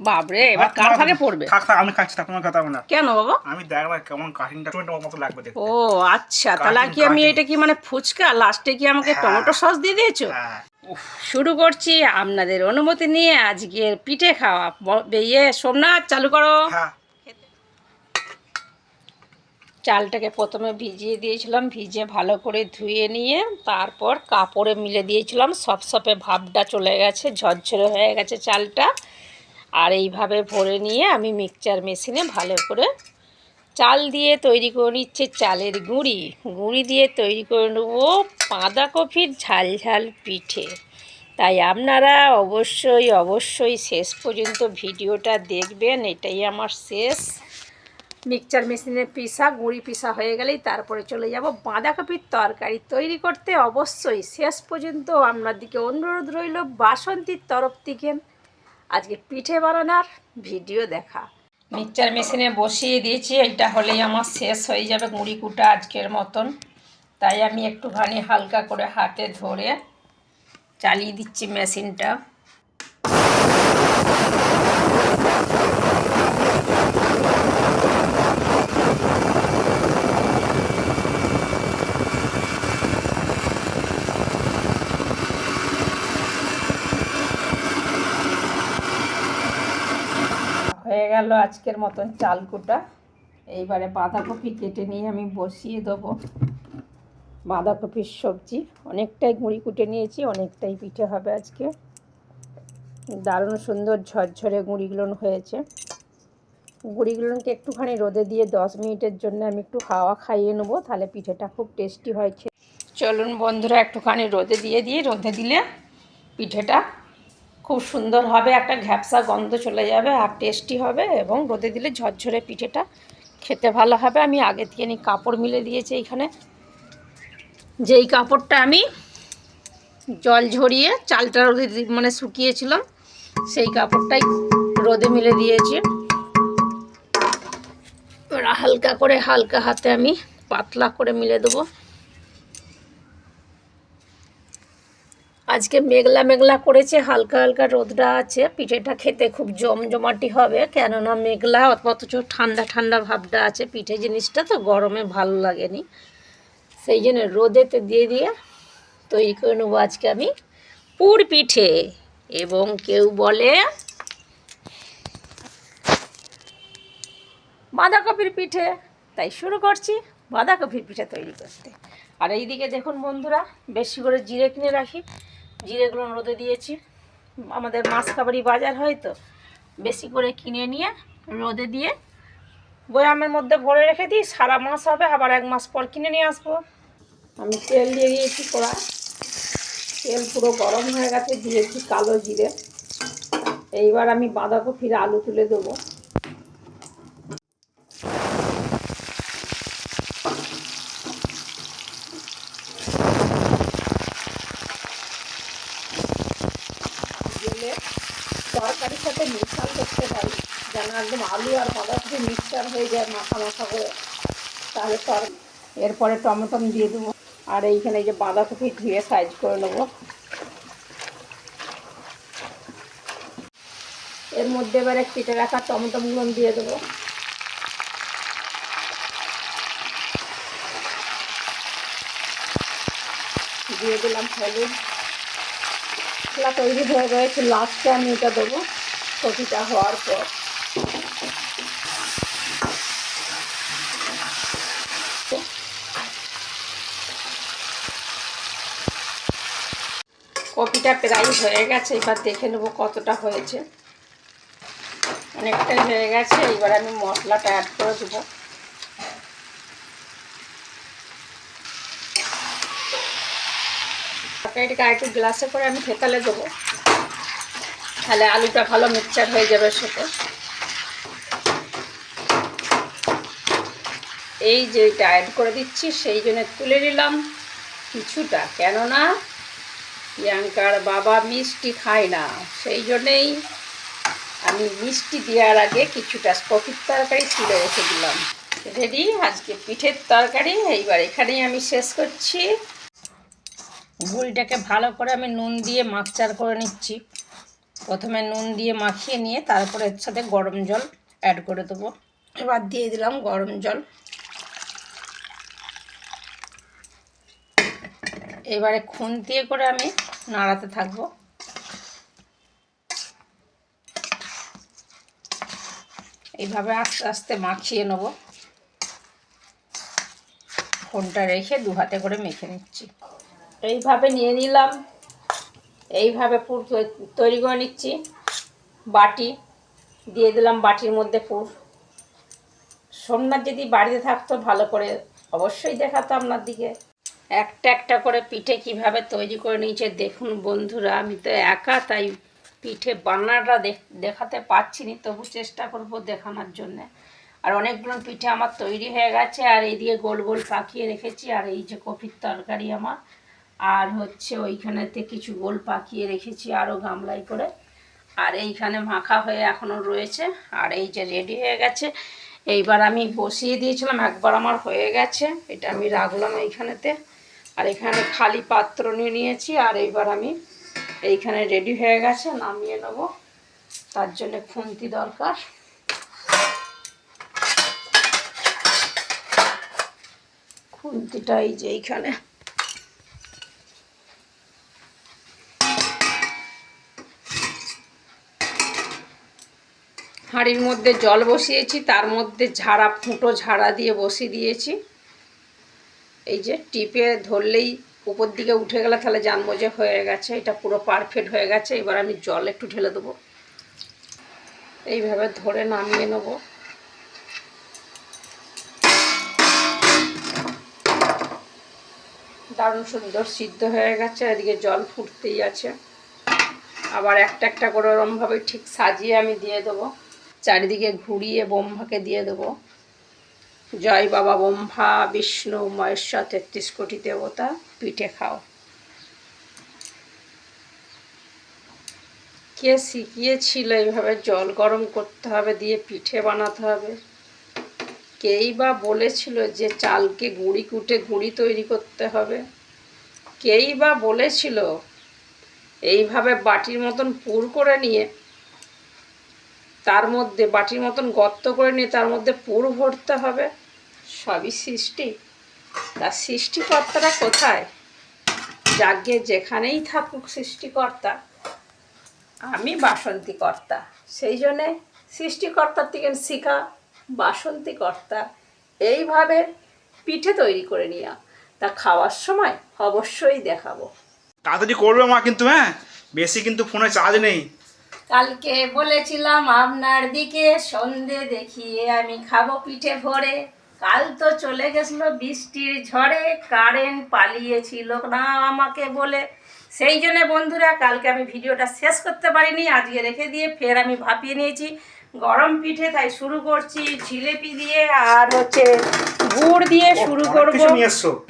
বাবরে এবার কার ভাগে পড়বে? থাক থাক আমি থাক তোমার কথা না। কেন বাবা? আমি দেখবার কেমন কাটিংটা টমেটো মতো লাগবে দেখতে। ও আচ্ছা তাহলে কি আমি এটা কি মানে ফুচকা? লাস্টে কি আমাকে হ্যাঁ। টমেটো সস দিয়ে দিয়েছ? হ্যাঁ। শুরু করছি আপনাদের অনুমতি নিয়ে আজকের পিঠে খাওয়া। ইয়ে সোমনাথ চালু করো। হ্যাঁ। চালটাকে প্রথমে ভিজিয়ে দিয়েছিলাম ভিজে ভালো করে ধুয়ে নিয়ে তারপর কাপড়ে মিলে দিয়েছিলাম। সপ সপে ভাবটা চলে গেছে ঝরঝরে হয়ে গেছে চালটা। আর এইভাবে ভরে নিয়ে আমি মিক্সচার মেশিনে ভালো করে চাল দিয়ে তৈরি করে নিচ্ছে চালের গুঁড়ি। গুঁড়ি দিয়ে তৈরি করে নেব বাঁধাকপির ঝাল ঝাল পিঠে। তাই আপনারা অবশ্যই অবশ্যই শেষ পর্যন্ত ভিডিওটা দেখবেন। এটাই আমার শেষ। মিক্সচার মেশিনে পিসা, গুঁড়ি পিসা হয়ে গেলেই তারপরে চলে যাব। বাঁধাকপির তরকারি তৈরি করতে অবশ্যই শেষ পর্যন্ত আপনার দিকে অনুরোধ রইল। বাসন্তীর তরফ থেকে আজকে পিঠে বানানোর ভিডিও দেখা। মিক্সচার মেশিনে বসিয়ে দিয়েছি এটা হলেই আমার শেষ হয়ে যাবে মুড়ি কুটা আজকের মতন। তাই আমি একটুখানি হালকা করে হাতে ধরে চালিয়ে দিচ্ছি মেশিনটা হয়ে গেল আজকের মতন চাল কুটা। এইবারে বাঁধাকপি কেটে নিয়ে আমি বসিয়ে দেবো। বাঁধাকপির সবজি। অনেকটাই গুঁড়ি কুটে নিয়েছি, অনেকটাই পিঠে হবে আজকে। দারুণ সুন্দর ঝরঝরে গুঁড়িগুলো হয়েছে। গুঁড়িগুলোকে একটুখানি রোদে দিয়ে দশ মিনিটের জন্য আমি একটু হাওয়া খাইয়ে নেব, তাহলে পিঠেটা খুব টেস্টি হয় খেয়ে চলুন বন্ধুরা, একটুখানি রোদে দিয়ে দিয়ে রোদে দিলে পিঠেটা খুব সুন্দর হবে, একটা ঘ্যাপসা গন্ধ চলে যাবে আর টেস্টি হবে এবং রোদে দিলে ঝরঝরে পিঠেটা খেতে ভালো হবে। আমি আগে থেকে নি কাপড় মিলে দিয়েছি এইখানে যেই কাপড়টা আমি জল ঝরিয়ে চালটা রোদে মানে শুকিয়েছিলাম, সেই কাপড়টাই রোদে মিলে দিয়েছি। হালকা করে, হালকা হাতে আমি পাতলা করে মিলে দেবো। আজকে মেঘলা মেঘলা করেছে, হালকা হালকা রোদটা আছে। পিঠেটা খেতে খুব জমজমাটি হবে, কেননা মেঘলা অথচ ঠান্ডা ঠান্ডা ভাবটা আছে। পিঠে জিনিসটা তো গরমে ভালো লাগেনি। সেই জন্য রোদেতে দিয়ে দিয়ে তৈরি করে নেব আজকে আমি পুর পিঠে। এবং কেউ বলে বাঁধাকপির পিঠে। তাই শুরু করছি বাঁধাকপির পিঠে তৈরি করতে। আর এইদিকে দেখুন বন্ধুরা, বেশি করে জিরে কিনে রাখি। জিরেগুলো রোদে দিয়েছি। আমাদের মাছ খাবারই বাজার হয় তো। বেশি করে কিনে নিয়ে রোদে দিয়ে বয়ামের মধ্যে ভরে রেখে দিই, সারা মাস হবে, আবার এক মাস পর কিনে নিয়ে আসব। আমি তেল দিয়ে দিয়েছি কড়া। তেল পুরো গরম হয়ে গেছে, দিয়েছি কালো জিরে। এইবার আমি বাঁধাকপির আলু তুলে দেবো দিলে তরকারির সাথে মিক্সার করতে পারি। যেন একদম আলু আর বাঁধাকপি মিক্সচার হয়ে যায় মাখা মাখা করে। তাহলে তর এরপরে টমেটো দিয়ে দেবো। আর এইখানে এই যে বাঁধাকপি ধুয়ে সাইজ করে নেব। এর মধ্যে এবারে কেটে রাখা টমেটোগুলো দিয়ে দেবো। দিয়ে দিলাম হলুদ। তৈরি হয়ে রয়েছে লাস্টে আমি এটা দেবো। কপিটা হওয়ার পর। কপিটা প্রায় হয়ে গেছে, এবার দেখে নেব কতটা হয়েছে। অনেকটাই হয়ে গেছে, এবার আমি মশলাটা অ্যাড করে দেবো। আর একটু গ্লাসে করে আমি থেতালে দেবো। তাহলে আলুটা ভালো মিক্সচার হয়ে যাবে সাথে। এই যে এটা অ্যাড করে দিচ্ছি, সেই জন্য তুলে নিলাম কিছুটা। কেননা প্রিয়াঙ্কার বাবা মিষ্টি খায় না, সেই জন্যেই আমি মিষ্টি দেওয়ার আগে কিছুটা কপির তরকারি তুলে রেখে দিলাম। রেডি আজকে পিঠের তরকারি। এইবার এখানেই আমি শেষ করছি। গুড়িটাকে ভালো করে আমি নুন দিয়ে মাকচার করে নিচ্ছি। প্রথমে নুন দিয়ে মাখিয়ে নিয়ে তারপরে এর সাথে গরম জল অ্যাড করে দেবো। এবার দিয়ে দিলাম গরম জল। এবারে খুন দিয়ে করে আমি নাড়াতে থাকব। এইভাবে আস্তে আস্তে মাখিয়ে নেব। ফোনটা রেখে দু হাতে করে মেখে নিচ্ছি। এইভাবে নিয়ে নিলাম। এইভাবে পুর তৈরি করে নিচ্ছি। বাটি, দিয়ে দিলাম বাটির মধ্যে পুর সোমনাথ যদি বাড়িতে থাকতো, ভালো করে অবশ্যই দেখাতো আপনার দিকে। একটা একটা করে পিঠে কীভাবে তৈরি করে নিয়েছে, দেখুন বন্ধুরা, আমি তো একা তাই পিঠে বান্নাটা দেখ- দেখাতে পাচ্ছি না তবু চেষ্টা করব দেখানোর জন্যে। আর অনেকগুলো পিঠে আমার তৈরি হয়ে গেছে, আর এইদিকে গোল গোল পাকিয়ে রেখেছি, আর এই যে কপির তরকারি আমার। আর হচ্ছে ওইখানেতে কিছু গোল পাকিয়ে রেখেছি আরও গামলাই করে। আর এইখানে মাখা হয়ে এখনও রয়েছে। আর এই যে রেডি হয়ে গেছে। এইবার আমি বসিয়ে দিয়েছিলাম, একবার আমার হয়ে গেছে। এটা আমি রাখলাম এইখানেতে। আর এখানে খালি পাত্র নিয়ে নিয়েছি। আর এইবার আমি এইখানে রেডি হয়ে গেছে, নামিয়ে নেব। তার জন্য খুন্তি দরকার। খুন্তিটা এই যে এইখানে। হাঁড়ির মধ্যে জল বসিয়েছি, তার মধ্যে ঝাড়া, ফুটো ঝাড়া দিয়ে বসিয়ে দিয়েছি। এই যে টিপে ধরলেই উপর দিকে উঠে গেলে তাহলে জানব যে হয়ে গেছে, এটা পুরো পারফেক্ট হয়ে গেছে, এবার আমি জল একটু ঢেলে দেবো। এইভাবে ধরে নামিয়ে নেব। দারুণ সুন্দর সিদ্ধ হয়ে গেছে, এদিকে জল ফুটতেই আছে। আবার একটা একটা করে ওরমভাবে ঠিক সাজিয়ে আমি দিয়ে দেবো। চারিদিকে ঘুরিয়ে ব্রহ্মাকে দিয়ে দেবো। জয় বাবা ব্রহ্মা, বিষ্ণু, মহেশ্বর, তেত্রিশ কোটি দেবতা, পিঠে খাও। কে শিখিয়েছিল এইভাবে জল গরম করতে হবে, দিয়ে পিঠে বানাতে হবে? কেই বা বলেছিল যে চালকে গুঁড়ি কুটে গুঁড়ি তৈরি করতে হবে? কেই বা বলেছিল? এইভাবে বাটির মতন পুর করে নিয়ে তার মধ্যে বাটির মতন গর্ত করে নিয়ে তার মধ্যে পুর ভরতে হবে। সবই সৃষ্টি। তার সৃষ্টিকর্তাটা কোথায়? যাকে যেখানেই থাকুক সৃষ্টিকর্তা। আমি বাসন্তী কর্তা সেই জন্যে সৃষ্টিকর্তার থেকে শিখা বাসন্তী কর্তা এইভাবে পিঠে তৈরি করে নিয়া। তা খাওয়ার সময় অবশ্যই দেখাবো। তাড়াতাড়ি করবে মা কিন্তু হ্যাঁ? বেশি কিন্তু ফোনে চার্জ নেই। কালকে বলেছিলাম আপনার দিকে, সন্ধে দেখিয়ে আমি খাব পিঠে ভরে। কাল তো চলে গেছিল বৃষ্টির ঝড়ে কারেন্ট পালিয়েছিল না আমাকে বলে। সেই জন্যে বন্ধুরা, কালকে আমি ভিডিওটা শেষ করতে পারিনি, আজকে রেখে দিয়ে ফের আমি ভাপিয়ে নিয়েছি। গরম পিঠে তাই শুরু করছি জিলেপি দিয়ে আর হচ্ছে গুড় দিয়ে শুরু করব।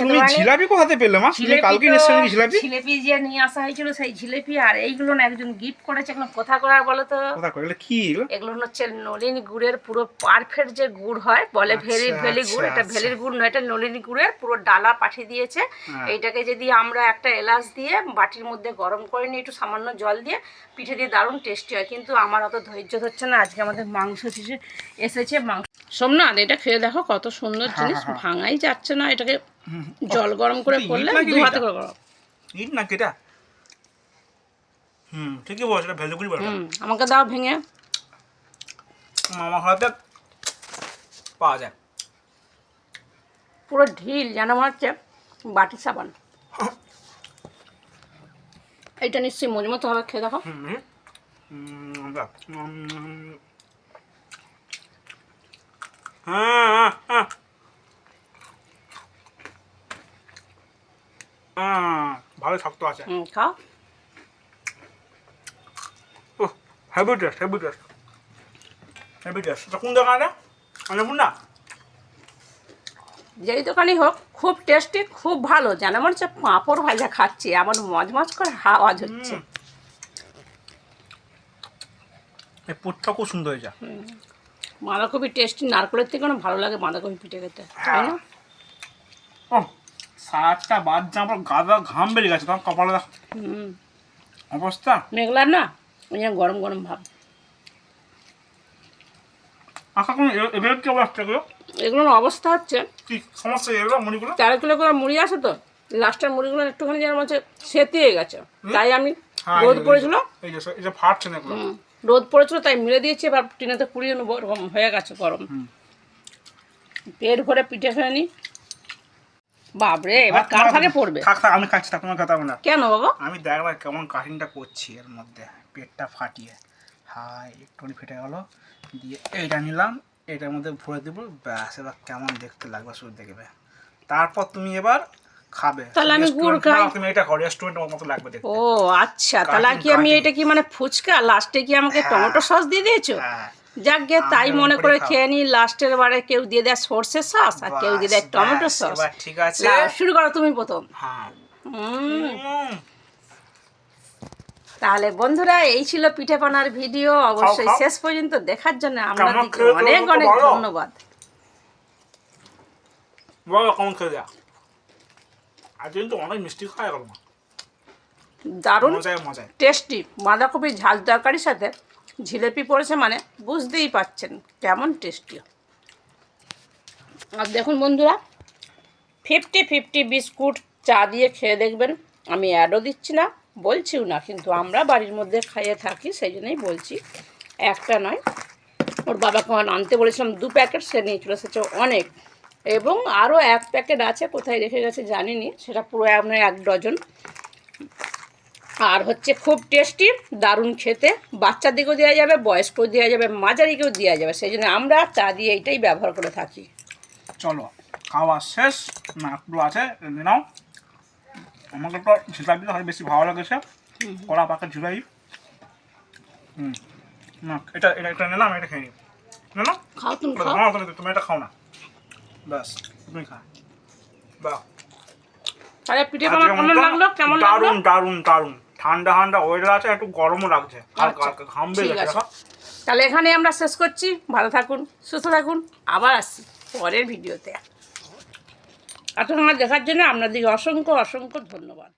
তুমি জিলাপি কোথাতে পেলে মা? কালকে নিয়ে এসছো জিলাপি? জিলেপি যে নিয়ে আসা হয়েছিল সেই জিলেপি আর এইগুলো না একজন গিফট করেছে। এগুলো কোথা করার বলো তো? কোথা করে? এগুলো কি এগুলো? হচ্ছে নলিনী গুড়ের পুরো পারফেক্ট যে গুড় হয় বলে আচ্ছা, ভেলি ভেলি গুড় আচ্ছা, এটা ভেলির গুড় নয় এটা নলিনী গুড়ের পুরো ডালা পাঠিয়ে দিয়েছে। হ্যাঁ। এইটাকে যদি আমরা একটা এলাচ দিয়ে বাটির মধ্যে গরম করে নিয়ে একটু সামান্য জল দিয়ে পিঠে দিয়ে দারুণ টেস্টি হয়। কিন্তু আমার অত ধৈর্য ধরছে না আজকে আমাদের মাংস এসেছে এসেছে মাংস। সোমনাথ এটা খেয়ে দেখো কত সুন্দর হ্যাঁ, জিনিস। হ্যাঁ, ভাঙাই যাচ্ছে না এটাকে জল গরম করে এটা করলে দু হাতে করে গরম। ইট না কেটা হুম ঠিকই বলছো এটা বলে। হুম আমাকে দাও ভেঙে। মামা খাওয়াতে পাওয়া যায়। পুরো ঢিল যেন মনে হচ্ছে বাটি সাবান। এইটা নিশ্চয়ই মজমতো হবে খেয়ে দেখো। হুম হুম। হুম, বাহ। হুম। হ্যাঁ, হ্যাঁ, হ্যাঁ। হ্যাঁ, ভালো শক্ত আছে। খাও। Heavy taste heavy taste heavy taste এটা কোন দোকানটা অন্নপূর্ণ না যেই দোকানই হোক খুব টেস্টি খুব ভালো। যেন মনে হচ্ছে পাঁপড় ভাজা খাচ্ছি এমন মজমজ করে আওয়াজ হচ্ছে। এই পুরটা খুব সুন্দর হয়েছে। বাঁধাকপি টেস্টি নারকেলের থেকে না ভালো লাগে বাঁধাকপি পিঠে খেতে তাই না? সাতটা বাদ যা আমার গাদা ঘাম বেরিয়ে গেছে তখন কপালে হুম। অবস্থা? মেঘলার না? ওই জন্য গরম গরম ভাব। আঁকা কোনো এগুলো কি অবস্থা এগুলো? এগুলোর অবস্থা হচ্ছে কি সমস্যা এগুলো মুড়িগুলো? চার কিলো করে মুড়ি আছে তো? লাস্টের মুড়িগুলো একটুখানি যেন হচ্ছে সেতিয়ে গেছে। তাই আমি হ্যাঁ, রোদ পড়েছিল। এই যে ফাটছে না রোদ পড়েছিল তাই মিলে দিয়েছি এবার টিনাতে কুড়িয়ে নেব এরকম হয়ে গেছে গরম। পেট ভরে পিঠে খেয়ে নি। বাপরে এবার কার ভাগে পড়বে? থাক থাক আমি থাক তোমার কথা না কেন বাবা? আমি দেখবার কেমন কাঠিনটা করছি এর মধ্যে। পেটটা ফাটিয়ে। হাই একটুখানি ফেটে গেল দিয়ে এইটা নিলাম এটার মধ্যে ভরে দেবো ব্যাস এবার কেমন দেখতে লাগবে শুধু দেখবে। তারপর তুমি এবার খাবে। তাহলে আমি গুড় খাই। তুমি এটা খাও রেস্টুরেন্টের মতো লাগবে দেখতে। ও আচ্ছা। তাহলে কি আমি এটা কি মানে ফুচকা? লাস্টে কি আমাকে হ্যাঁ। টমেটো সস দিয়ে দিয়েছ? হ্যাঁ। যাক গে তাই মনে করে খেয়ে নি। লাস্টের বারে কেউ দিয়ে দেয় সর্ষের সস আর কেউ দিয়ে দেয় টমেটো সস ঠিক আছে। শুরু করো তুমি প্রথম। হ্যাঁ। তাহলে বন্ধুরা এই ছিল পিঠে পানার ভিডিও অবশ্যই শেষ পর্যন্ত দেখার জন্য আপনাদেরকে অনেক অনেক ধন্যবাদ। বলো কেমন খেয়ে আর কিন্তু অনেক মিষ্টি খায় গেল দারুণ মজায় মজায়। টেস্টি। বাঁধাকপির ঝাল তরকারির সাথে জিলেপি পড়েছে মানে বুঝতেই পাচ্ছেন কেমন টেস্টি। আর দেখুন বন্ধুরা ফিফটি ফিফটি বিস্কুট চা দিয়ে খেয়ে দেখবেন। আমি অ্যাডও দিচ্ছি না বলছিও না কিন্তু আমরা বাড়ির মধ্যে খাইয়ে থাকি সেই জন্যই বলছি। একটা নয় ওর বাবাকে আনতে বলেছিলাম দু প্যাকেট সে নিয়ে চলে এসেছে অনেক। এবং আরও এক প্যাকেট আছে কোথায় রেখে গেছে জানিনি সেটা পুরো আপনার এক ডজন। আর হচ্ছে খুব টেস্টি দারুণ খেতে। বাচ্চাদেরকেও দেওয়া যাবে বয়স্কও দেওয়া যাবে মাঝারিকেও দেওয়া যাবে সেই জন্য আমরা চা দিয়ে এইটাই ব্যবহার করে থাকি। চলো খাওয়া শেষ না একটু আছে নাও। আমাকে তো জিলাপিটা হয় বেশি ভালো লেগেছে কড়া পাকা জিলাই হুম না এটা এটা এটা নিলাম এটা খেয়ে নিই। না না? খাও তুমি খাও। তুমি এটা খাও না। ব্যাস তুমি খা। বাহ। তাহলে পিঠে বানা কেমন লাগল? কেমন লাগল? দারুণ দারুণ দারুণ। ঠান্ডা ঠান্ডা ওয়েদার আছে একটু গরমও লাগছে। হালকা আচ্ছা, হালকা ঘাম আছে। দেখো। তাহলে এখানে আমরা শেষ করছি। ভালো থাকুন সুস্থ থাকুন। আবার আসছি পরের ভিডিওতে। এতক্ষণ দেখার জন্য আপনাদেরকে অসংখ্য অসংখ্য ধন্যবাদ।